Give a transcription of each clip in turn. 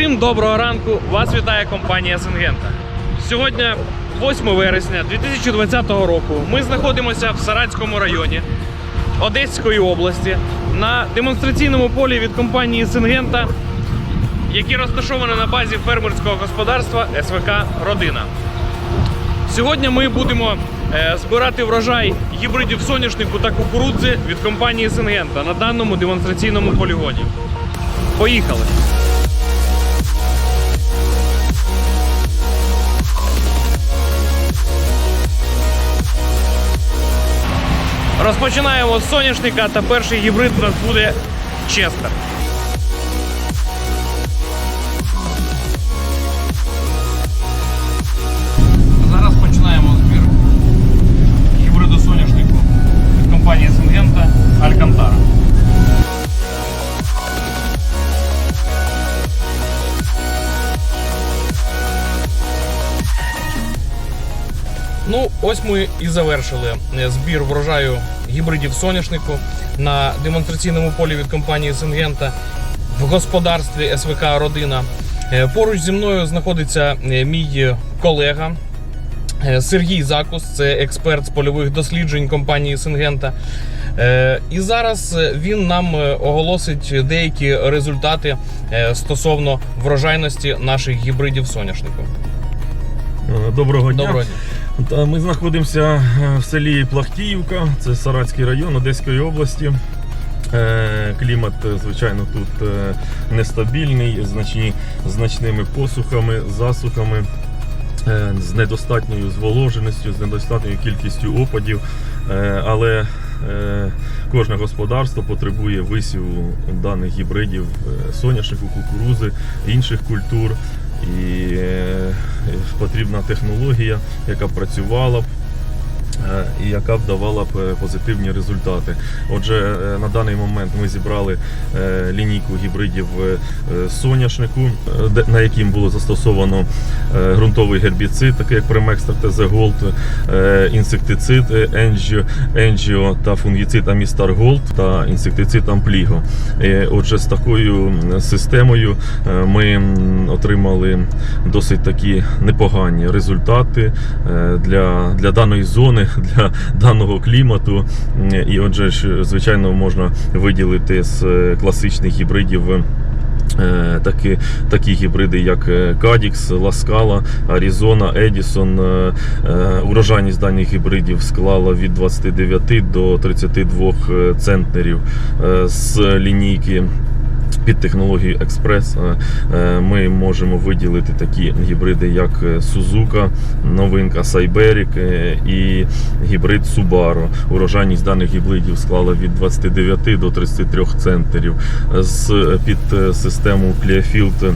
Всім доброго ранку! Вас вітає компанія Сингента. Сьогодні 8 вересня 2020 року. Ми знаходимося в Саратському районі Одеської області на демонстраційному полі від компанії Сингента, які розташовані на базі фермерського господарства СВК Родина. Сьогодні ми будемо е, збирати врожай гібридів соняшнику та кукурудзи від компанії Сингента на даному демонстраційному полігоні. Поїхали! Розпочинаємо з соняшника та перший гібрид у нас буде Честер. Ну, ось ми і завершили е, збір врожаю гібридів соняшнику на демонстраційному полі від компанії Сингента в господарстві СВК Родина. Е, Поруч зі мною знаходиться е, мій колега Сергій Закус, це експерт з польових досліджень компанії Сингента. І зараз він нам оголосить деякі результати стосовно врожайності наших гібридів соняшнику. Е, Доброго дня. Доброго дня. Ми знаходимося е, в селі Плахтіївка, це Саратський район Одеської області. Е, Клімат, звичайно, тут нестабільний, значні, значними посухами, засухами, з недостатньою зволоженістю, з недостатньою кількістю опадів. Але кожне господарство потребує висіву даних гібридів соняшнику, кукурузи, інших культур. І е, потрібна технологія, яка працювала б. Е, І яка б давала б е, позитивні результати. Отже, е, на даний момент ми зібрали лінійку гібридів соняшнику, на яким було застосовано ґрунтовий гербіцид, такий як Премекстер ТЗ Голд, інсектицид Енджіо, Енджіо та фунгіцид Амістар Голд та інсектицид Ампліго. Отже, з такою системою ми отримали досить такі непогані результати для, для даної зони, для даного клімату. І отже, ж, звичайно, можна виділити з е, класичних гібридів. е, Такі, такі гібриди, як е, Кадікс, Ласкала, Аризона, Едісон. Урожайність даних гібридів склала від 29 до 32 центнерів з лінійки. Під технологією Експрес е, е, ми можемо виділити такі гібриди, як е, Suzuka, новинка Сайберік е, і гібрид Subaru. Урожайність даних гібридів склала від 29 до 33 центнерів. З під е, систему Clearfield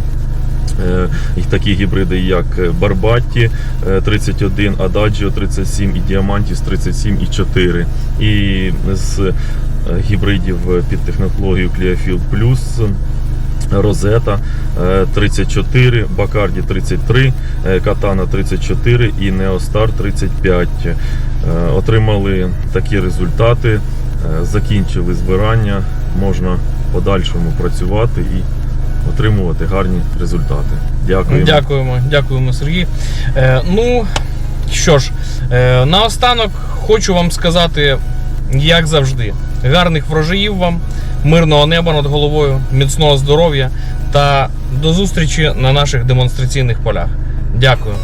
Е, такі гібриди, як Барбатті 31, Adagio 37 і Diamantis 37 і 4. І з е, гібридів під технологією Clearfield Plus Розета 34, Бакарді 33, е, Катана 34 і Неостар 35. Е, Отримали такі результати, е, закінчили збирання, можна подальшому працювати і отримувати гарні результати. Дякую. Дякуємо, дякуємо, Сергій. Е, ну що ж, е, наостанок хочу вам сказати, як завжди, гарних врожаїв вам, мирного неба над головою, міцного здоров'я та до зустрічі на наших демонстраційних полях. Дякую.